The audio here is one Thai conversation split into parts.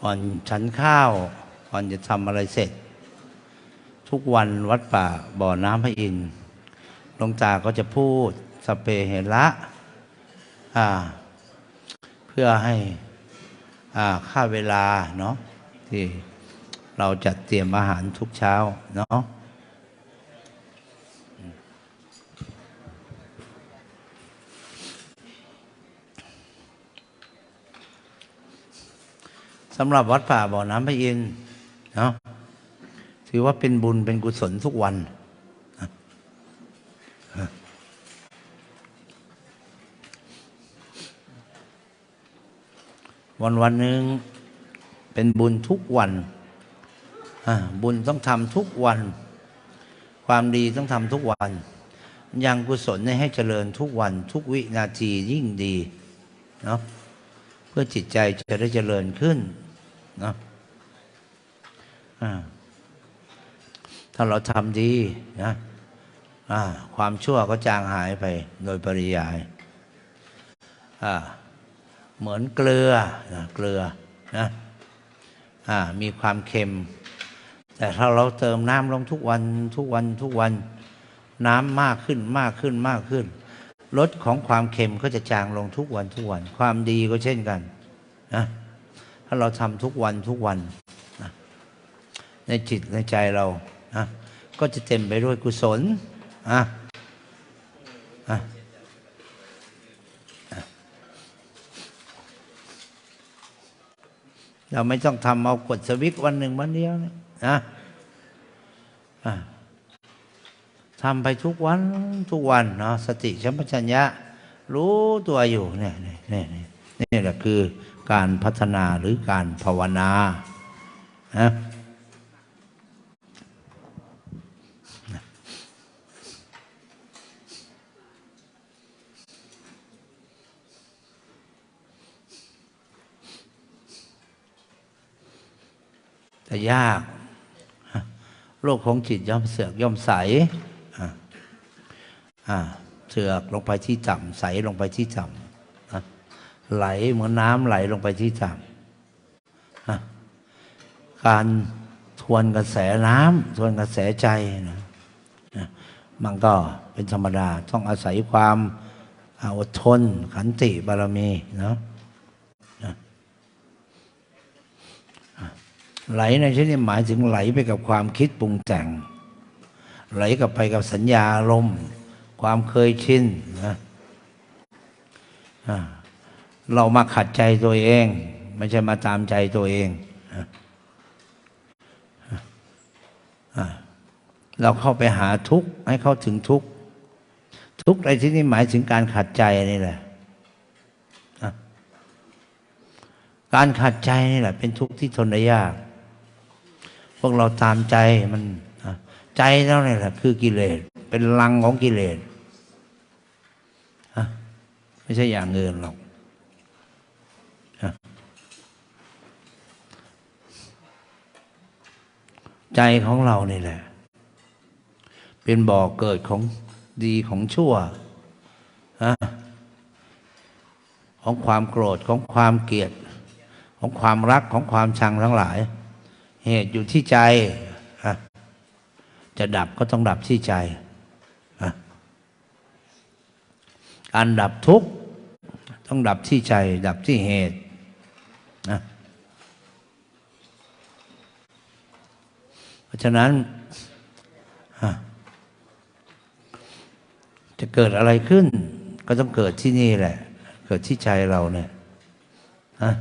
ก่อนฉันข้าว ก่อนจะทำอะไรเสร็จ ทุกวันวัดป่าบ่อน้ำพระอินทร์หลวงตาก็จะพูดสเปเหระเพื่อให้ค่าเวลาเนาะที่เราจัดเตรียมอาหารทุกเช้าเนาะ สำหรับวัดป่าบ่อน้ำพระอินทร์เนาะถือว่าเป็นบุญเป็นกุศลทุกวันวันวันหนึ่งเป็นบุญทุกวัน บุญต้องทำทุกวัน ความดีต้องทำทุกวัน ยังกุศลให้เจริญทุกวัน ทุกวินาทียิ่งดีเนาะเพื่อจิตใจจะได้เจริญขึ้น นะถ้าเราทำดีนะความชั่วก็จางหายไปโดยปริยายเหมือนเกลือนะเกลือนะอมีความเค็ม แต่ถ้าเราเติมน้ำลงทุกวันทุกวันทุกวันน้ำมากขึ้นมากขึ้นมากขึ้นรสของความเค็มก็จะจางลงทุกวันทุกวัน ความดีก็เช่นกันนะ ถ้าเราทำทุกวันทุกวันนะในจิตในใจเรานะก็จะเต็มไปด้วยกุศลอะอะเราไม่ต้องทำเอากดสวิตวันหนึ่งวันเดียวนะนะทำไปทุกวันทุกวันเนาะสติชัมปชัญญะรู้ตัวอยู่เนี่ยเนี่ยเนี่ยเนี่ยนี่แหละคือ การพัฒนาหรือการภาวนานะแต่ยาก โลกของจิตย่อมเสือกย่อมใสเสือกลงไปที่ต่ำใสลงไปที่ต่ำ ไหลเหมือนน้ำไหลลงไปที่ต่ำการทวนกระแสน้ำทวนกระแสใจนะมันก็เป็นธรรมดาต้องอาศัยความอดทนขันติบารมีเนาะไหลในที่นี้หมายถึงไหลไปกับความคิดปรุงแต่ง ไหลกับไปกับสัญญาอารมณ์ความเคยชินนะ เรามาขัดใจตัวเอง ไม่ใช่มาตามใจตัวเองเราเข้าไปหาทุกข์ให้เข้าถึงทุกข์ทุกข์ในที่นี้หมายถึงการขัดใจนี่แหละการขัดใจนี่แหละ เป็นทุกข์ที่ทนได้ยาก พวกเราตามใจมันใจแล้วนี่ยแหละ คือกิเลสเป็นลังของกิเลสไม่ใช่อย่างอื่นหรอก ใจของเรานี่แหละ เป็นบ่อเกิดของดีของชั่วอของความโกรธของความเกลียด ของความรักของความชังทั้งหลาย เหตุอยู่ที่ใจะจะดับก็ต้องดับที่ใจ การดับทุกข์ต้องดับที่ใจ ดับที่เหตุ นะเพราะฉะนั้นจะเกิดอะไรขึ้น ก็ต้องเกิดที่นี่แหละ เกิดที่ใจเราเนี่ยนะ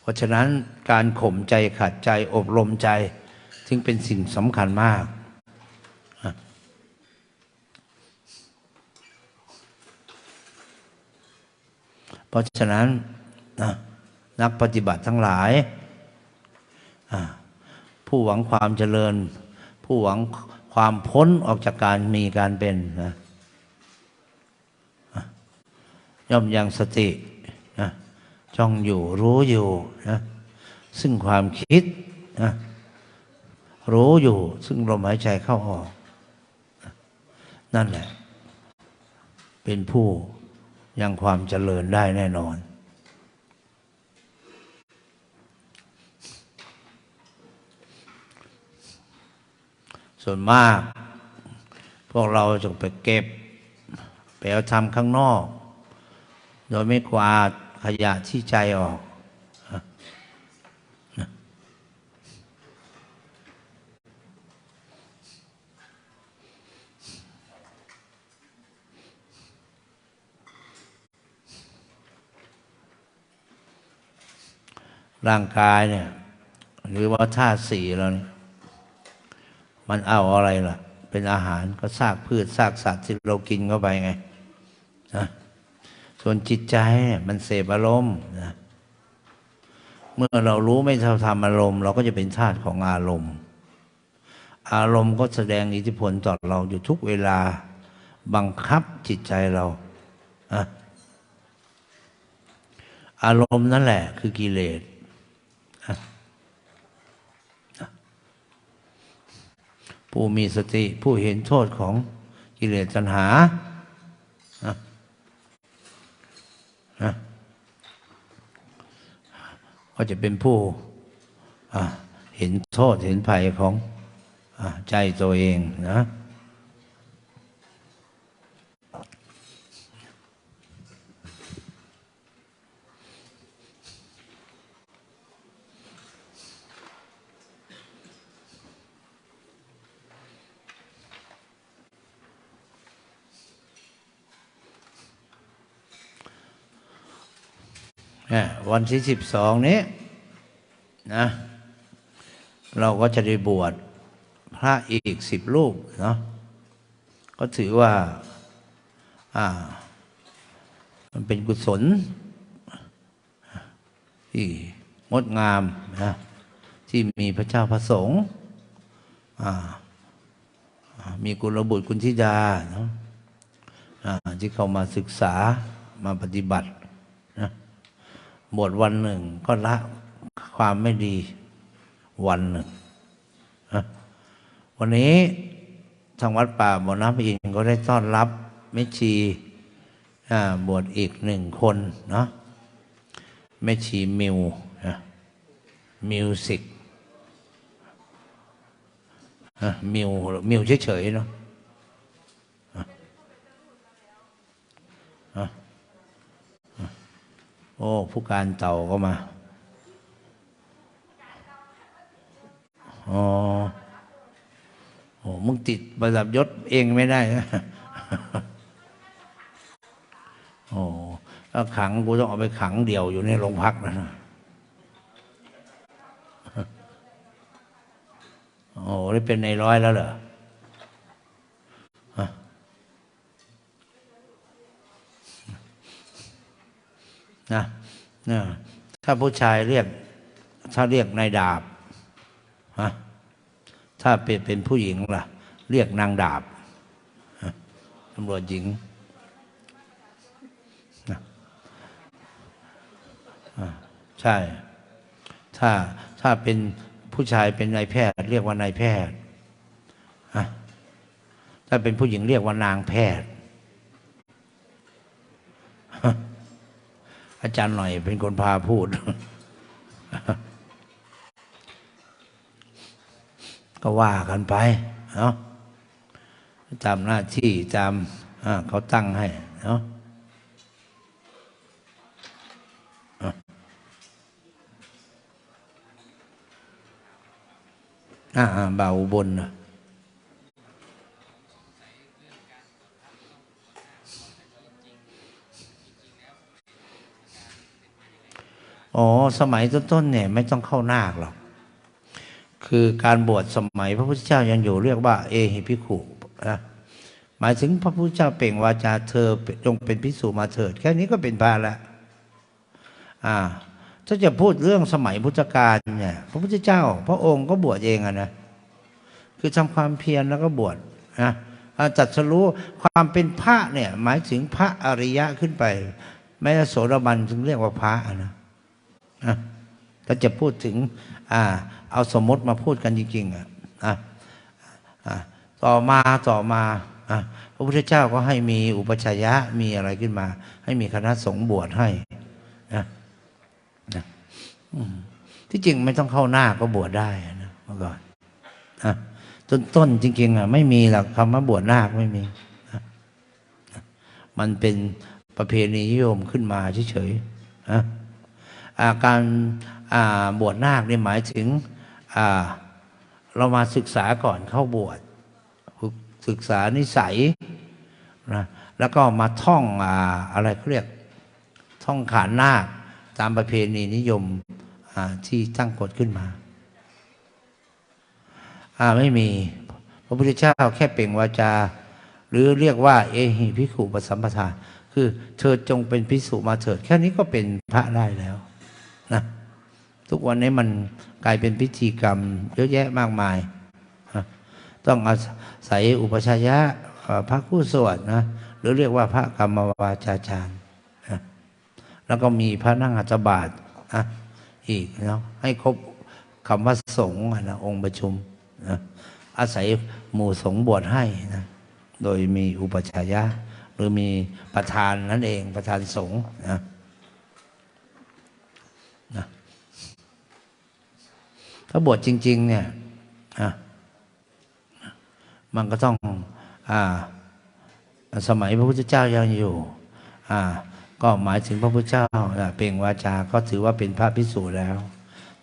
เพราะฉะนั้นการข่มใจขัดใจอบรมใจ จึงเป็นสิ่งสำคัญมากเพราะฉะนั้น นะนักปฏิบัติทั้งหลาย ผู้หวังความเจริญ ผู้หวังความพ้นออกจากการมีการเป็นนะย่อมยังสตินะจ้องอยู่รู้อยู่นะซึ่งความคิดนะรู้อยู่ ซึ่งลมหายใจเข้าออก นั่นแหละ เป็นผู้ยังความเจริญได้แน่นอน ส่วนมาก พวกเราจะไปเก็บ ไปเอาทำข้างนอก โดยไม่กวาดขยะที่ใจออกร่างกายเนี่ย หรือว่าธาตุสี่เราเนี่ย มันเอาอะไรล่ะ เป็นอาหารก็ซากพืชซากสัตว์ที่เรากินเข้าไปไงนะส่วนจิตใจมันเสพอารมณ์นะเมื่อเรารู้ไม่เท่าทำอารมณ์ เราก็จะเป็นทาสของอารมณ์ อารมณ์ก็แสดงอิทธิพลต่อเราอยู่ทุกเวลาบังคับจิตใจเราอะอารมณ์นั่นแหละ คือกิเลส ผู้มีสติผู้เห็นโทษของกิเลสตัณหาก็จะเป็นผู้เห็นโทษเห็นภัยของอใจตัวเองนะ วันที่สิบสองนี้นะเราก็จะได้บวชพระอีกสิบรูปเนาะก็ถือว่าอ่า มันเป็นกุศลที่งดงามนะที่มีพระเจ้าพระสงฆ์อ่ามีกุลบุตรกุลธิดาเนาะที่เข้ามาศึกษามาปฏิบัติ บวชวันหนึ่งก็ละความไม่ดีวันหนึ่ง วันนี้ทางวัดป่าบ่อน้ำอินก็ได้ต้อนรับแม่ชีบวชอีกหนึ่งคนเนาะแม่ชีมิวมิวสิกมิวมิวเฉยๆเนาะอะอะ โอ้ผู้การเต่าก็มาอ๋อโอ้มึงติดประดับยศเองไม่ได้นะโอ้ถ้าขังกูต้องเอาไปขังเดี่ยวอยู่ในโรงพักนะโอ้ได้เป็นในร้อยแล้วเหรอ นะนะถ้าผู้ชายเรียก ถ้าเรียกนายดาบฮะถ้าเป็นเป็นผู้หญิงล่ะ เรียกนางดาบตำรวจหญิงนะใช่ ถ้าถ้าเป็นผู้ชายเป็นนายแพทย์ เรียกว่านายแพทย์ฮะถ้าเป็นผู้หญิงเรียกว่านางแพทย์ อาจารย์หน่อยเป็นคนพาพูด ก็ว่ากันไปเนาะตามหน้าที่ตามเขาตั้งให้เนาะอ่าอ่าเบาอุบนนะ อ๋อ สมัยต้นๆเนี่ยไม่ต้องเข้านาคหรอก คือการบวชสมัยพระพุทธเจ้ายังอยู่เรียกว่า เอหิภิขุนะหมายถึงพระพุทธเจ้าเปล่งวาจาเธอจงเป็นพิสูจมาเถิด แค่นี้ก็เป็นพระแล้วอ่า ถ้าจะพูดเรื่องสมัยพุทธกาลเนี่ย พระพุทธเจ้า พระองค์ก็บวชเองอะนะคือทำความเพียรแล้วก็บวชนะจัดสรู้ความเป็นพระเนี่ย หมายถึงพระอริยะขึ้นไปแม้โสดาบันถึงเรียกว่าพระนะ นะถ้าจะพูดถึงอ่าเอาสมมติมาพูดกันจริงๆอะอะต่อมาต่อมาพระพุทธเจ้าก็ให้มีอุปชฌายะมีอะไรขึ้นมา ให้มีคณะสงฆ์บวชให้นะนะที่จริงไม่ต้องเข้าหน้าก็บวชได้นะเมื่อก่อนอะต้นต้นจริง ๆอะไม่มีหรอกคำว่าบวชนาคไม่มีนะมันเป็นประเพณีนิยมขึ้นมาเฉยๆนะอ่า การบวชนาคนี่หมายถึงเรามาศึกษาก่อนเข้าบวชศึกษานิสัยนะแล้วก็มาท่องอ่าอะไรเขาเรียกท่องขานนาคตามประเพณีนิยมที่ตั้งกฎขึ้นมาไม่มี พระพุทธเจ้าแค่เปล่งวาจา หรือเรียกว่า เอหิพิขุปสัมปทาคือเธอจงเป็นพิสุมาเถิด แค่นี้ก็เป็นพระได้แล้ว นะทุกวันนี้มันกลายเป็นพิธีกรรม เยอะแยะมากมายนะต้องอาศัยอุปชฌายะพระคู่สวดนะหรือเรียกว่าพระกรรมวาจาจารย์นะแล้วก็มีพระนั่งอัจบาทนะอีกเนาะให้ครบคำว่าสงฆ์อะนะองค์ประชุมนะอาศัยหมู่สงฆ์บวชให้นะโดยมีอุปชฌายะ หรือมีประธานนั่นเองประธานสงฆ์นะ ถ้าบวชจริง ๆ เนี่ยมันก็ต้องอสมัยพระพุทธเจ้ายังอยู่ก็หมายถึงพระพุทธเจ้าอะเปล่งวาจาก็ถือว่าเป็นพระพิสูจน์แล้ว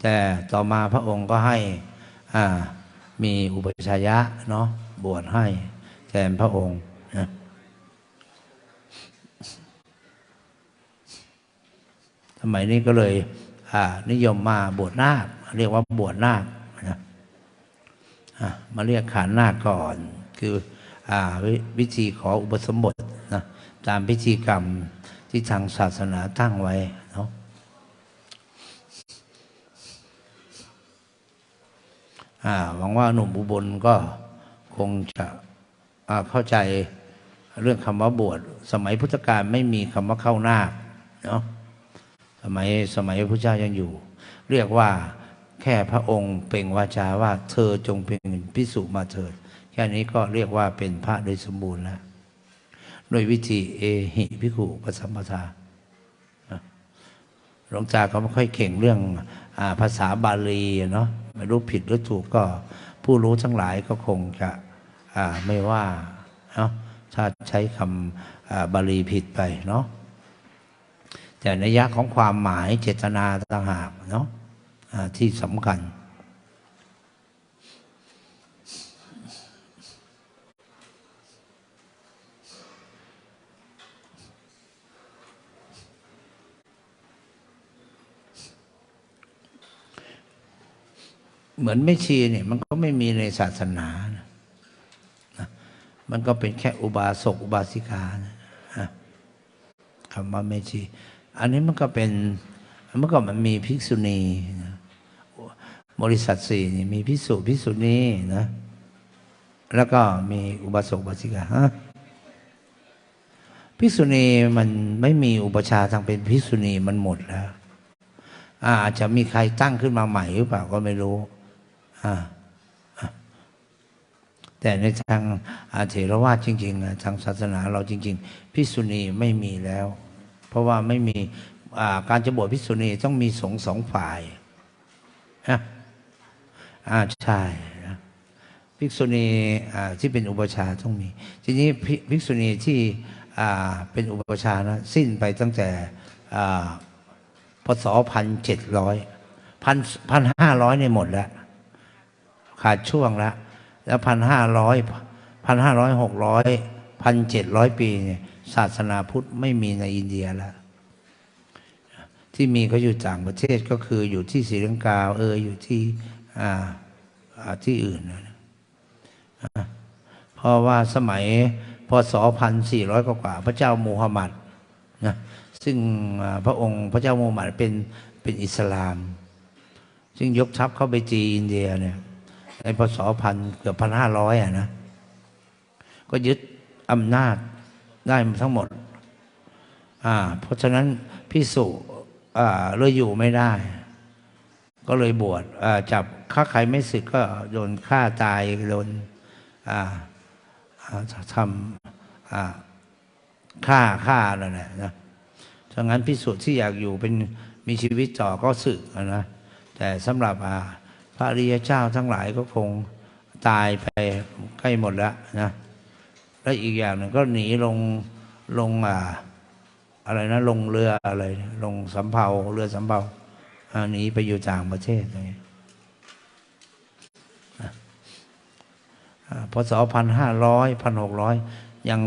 แต่ต่อมาพระองค์ก็ให้มีอุปชฌายะเนาะบวชให้แทนพระองค์นะสมัยนี้ก็เลย นิยมมาบวชนาคเรียกว่าบวชนาคนะมาเรียกขานนาคก่อน คืออ่าวิวิธีขออุปสมบทนะตามพิธีกรรมที่ทางศาสนาตั้งไว้เนาะหวังว่าหนุ่มอุบลก็คงจะเข้าใจเรื่องคำว่าบวชสมัยพุทธกาลไม่มีคำว่าเข้านาคเนาะ สมัยสมัยพระเจ้ายังอยู่ เรียกว่าแค่พระองค์เป่งวาจาว่าเธอจงเป็นพิสุมาเถิด แค่นี้ก็เรียกว่าเป็นพระโดยสมบูรณ์แล้วโดยวิธีเอหิพิขุปสัมปทาหลวงตาก็ไม่ค่อยเข่งเรื่องอภาษาบาลีเนาะไม่รู้ผิดหรือถูกก็ผู้รู้ทั้งหลายก็คงจะไม่ว่าเนาะถ้าใช้คำบาลีผิดไปเนาะ แต่นัยยะของความหมายเจตนาต่างหากเนาะที่สำคัญ เหมือนไม่ชีเนี่ยมันก็ไม่มีในศาสนานะมันก็เป็นแค่อุบาสกอุบาสิกานะคำว่าเมชี อันนี้มันก็เป็นเมื่อก่อนมันมีภิกษุณีนะบริษัทสี่นี่มีภิกษุภิกษุณีนะ แล้วก็มีอุบาสกอุบาสิกาฮะภิกษุณีมันไม่มีอุปชาทางเป็นภิกษุณีมันหมดแล้ว อาจจะมีใครตั้งขึ้นมาใหม่หรือเปล่าก็ไม่รู้อ่าแต่ในทางอาเถรวาทจริงๆทางศาสนาเราจริง ๆ พิกษุณีไม่มีแล้ว เพราะว่าไม่มีการจะบวชพิกษุณีต้องมีสงฆ์สองฝ่ายนะอ่าใช่นะภิกษุณีที่เป็นอุปชาต้องมี ทีนี้ภิกษุณีที่เป็นอุปชานะสิ้นไปตั้งแต่พศพันเจ็ดร้อยพันพันห้าร้อยเนี่ยหมดแล้ว ขาดช่วงแล้ว แล้วพันห้าร้อยพันห้าร้อยหกร้อยพันเจ็ดร้อยปีเนี่ย ศาสนาพุทธไม่มีในอินเดียแล้วที่มีก็อยู่ต่างประเทศก็คืออยู่ที่ศรีลังกาเอออยู่ที่อ่าที่อื่นนะเพราะว่าสมัยพศพันสี่ร้อยกว่า พระเจ้ามูฮัมหมัดนะซึ่งพระองค์พระเจ้ามูฮัมหมัดเป็นเป็นอิสลาม ซึ่งยกทัพเข้าไปจีอินเดียเนี่ยในพศพันเกือบพันห้าร้อยอะนะก็ยึดอำนาจ ได้ทั้งหมด อ่า เพราะฉะนั้นพิสุอ่าเลยอยู่ไม่ได้ ก็เลยบวชอ่าจับถ้าใครไม่สึกก็โดนฆ่าตายโดนอ่าอ่าทำอ่าฆ่าฆ่านั่นแหละนะดังนั้นพิสุที่อยากอยู่เป็นมีชีวิตต่อก็สึกนะแต่สำหรับอ่าพระริยเจ้าทั้งหลายก็คงตายไปใกล้หมดแล้วนะ แล้วอีกอย่างหนึ่งก็หนีลงลงอ่าอะไรนะ ลงเรืออะไร ลงสำเภาเรือสำเภาอ่าหนีไปอยู่ต่างประเทศอะไรอ่าพศพันห้าร้อยพันหกร้อยยัง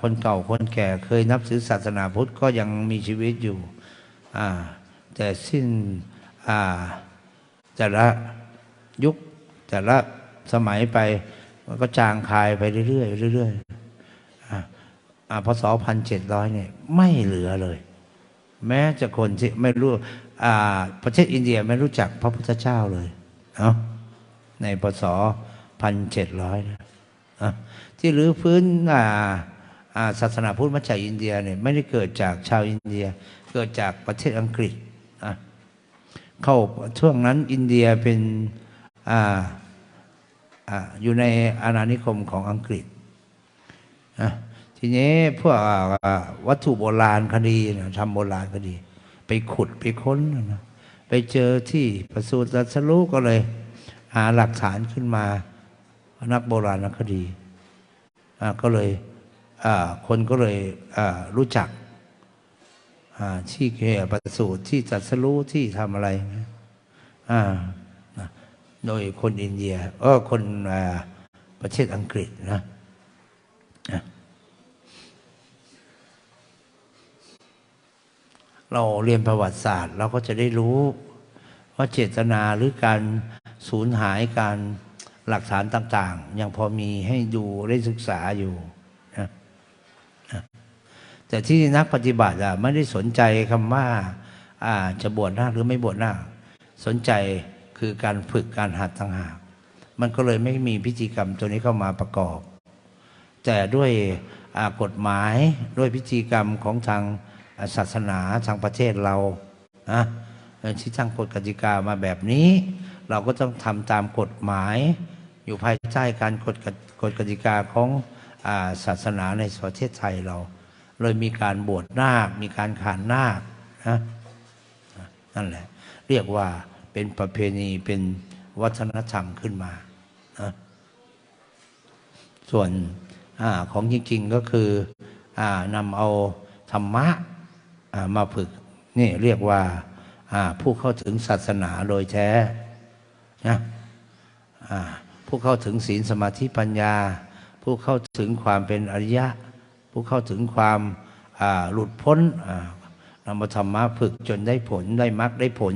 คนเก่าคนแก่เคยนับถือศาสนาพุทธก็ยังมีชีวิตอยู่ แต่สิ้นแต่ละยุคแต่ละสมัยไปมันก็จางคายไปเรื่อยๆเรื่อย พศพันเจ็ดร้อยเนี่ยไม่เหลือเลย แม้จะคนที่ไม่รู้ประเทศอินเดียไม่รู้จักพระพุทธเจ้าเลยเนาะในพศพันเจ็ดร้อยนะที่รื้อพื้นศาสนาพุทธมาจากอินเดียเนี่ยไม่ได้เกิดจากชาวอินเดีย เกิดจากประเทศอังกฤษเข้าช่วงนั้นอินเดียเป็นอ่าอ่าอยู่ในอาณานิคมของอังกฤษนะ ทีนี้พวกวัตถุโบราณคดีนะทำโบราณคดี ไปขุดไปค้นนะไปเจอที่ประสูติรัสรู้ก็เลย หาหลักฐานขึ้นมา นักโบราณคดีก็เลยคนก็เลยรู้จักที่เกี่ยวกับประสูติที่ตรัสรู้ที่ทำอะไรนะโดยคนอินเดียเออคนอประเทศอังกฤษนะ เราเรียนประวัติศาสตร์ เราก็จะได้รู้ว่าเจตนาหรือการสูญหายการหลักฐานต่าง ๆ ยังพอมีให้ดูได้ศึกษาอยู่นะแต่ที่นักปฏิบัติอะไม่ได้สนใจคำว่าอ่าจะบวชหน้าหรือไม่บวชหน้า สนใจคือการฝึกการหัดต่างหาก มันก็เลยไม่มีพิธีกรรมตัวนี้เข้ามาประกอบ แต่ด้วยกฎหมายด้วยพิธีกรรมของทาง ศาสนาทางประเทศเรานะที่ตั้งกฎกติกามาแบบนี้ เราก็ต้องทำตามกฎหมาย อยู่ภายใต้การกฎกติกฎกติกาของศาสนาในประเทศไทยเรา เลยมีการบวชนาค มีการขานนาคนะนั่นแหละ เรียกว่าเป็นประเพณีเป็นวัฒนธรรมขึ้นมานะส่วนอของจริงๆก็คืออนำเอาธรรมะ มาฝึกนี่เรียกว่าผู้เข้าถึงศาสนาโดยแท้นะผู้เข้าถึงศีลสมาธิปัญญา ผู้เข้าถึงความเป็นอริยะ ผู้เข้าถึงความหลุดพ้นนำมาธรรมะฝึกจนได้ผลได้มรรคได้ผล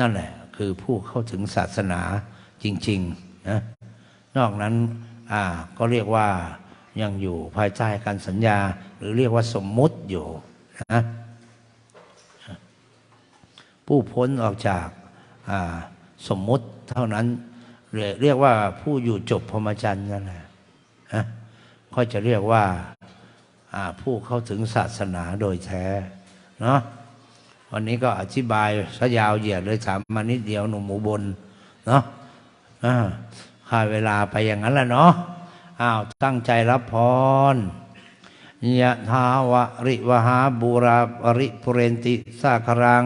นั่นแหละคือผู้เข้าถึงศาสนาจริงๆนะนอกนั้นก็เรียกว่ายังอยู่ภายใต้การสัญญา หรือเรียกว่าสมมุติอยู่นะ ผู้พ้นออกจากสมมุติเท่านั้น เรียกว่าผู้อยู่จบพรหมจรรย์นั่นแหละนะก็จะเรียกว่าผู้เข้าถึงศาสนาโดยแท้เนาะวันนี้ก็อธิบายซะยาวเหยียดเลยถามมานิดเดียวหนุ่มหมูบนเนาะค่าเวลาไปอย่างนั้นแหละเนาะอ้าวตั้งใจรับพรยะทาวะริวหาบูราปริปุเรนติสาครัง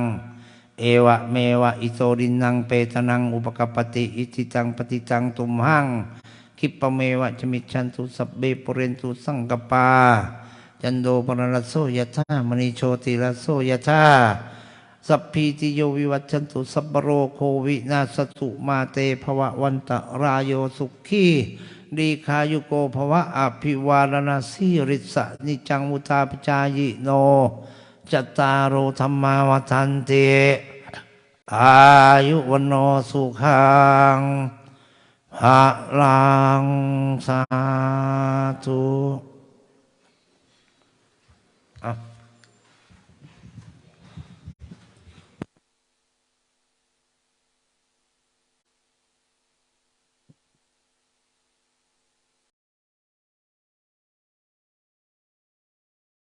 เอวะเมวะอิโตดินังเปตนังอุปกปปติอิทิตังปฏิตังตุมหังคิปะเมวะจมิชันตุสัพเบปุเรนตุสังกปา จันโดปรณัสโสยะธามณีโชติรสโสยะธาสัพพีติโยวิวัชชันตุสัพโรโควินาสตุมาเตภวะวันตรายโยสุขีดีคายุโกภวะอภิวารณาสีริสะนิจังมุตาปจายโน จตารุธรรมาวทันติอายุวันโนสุขังภะลังสาธุ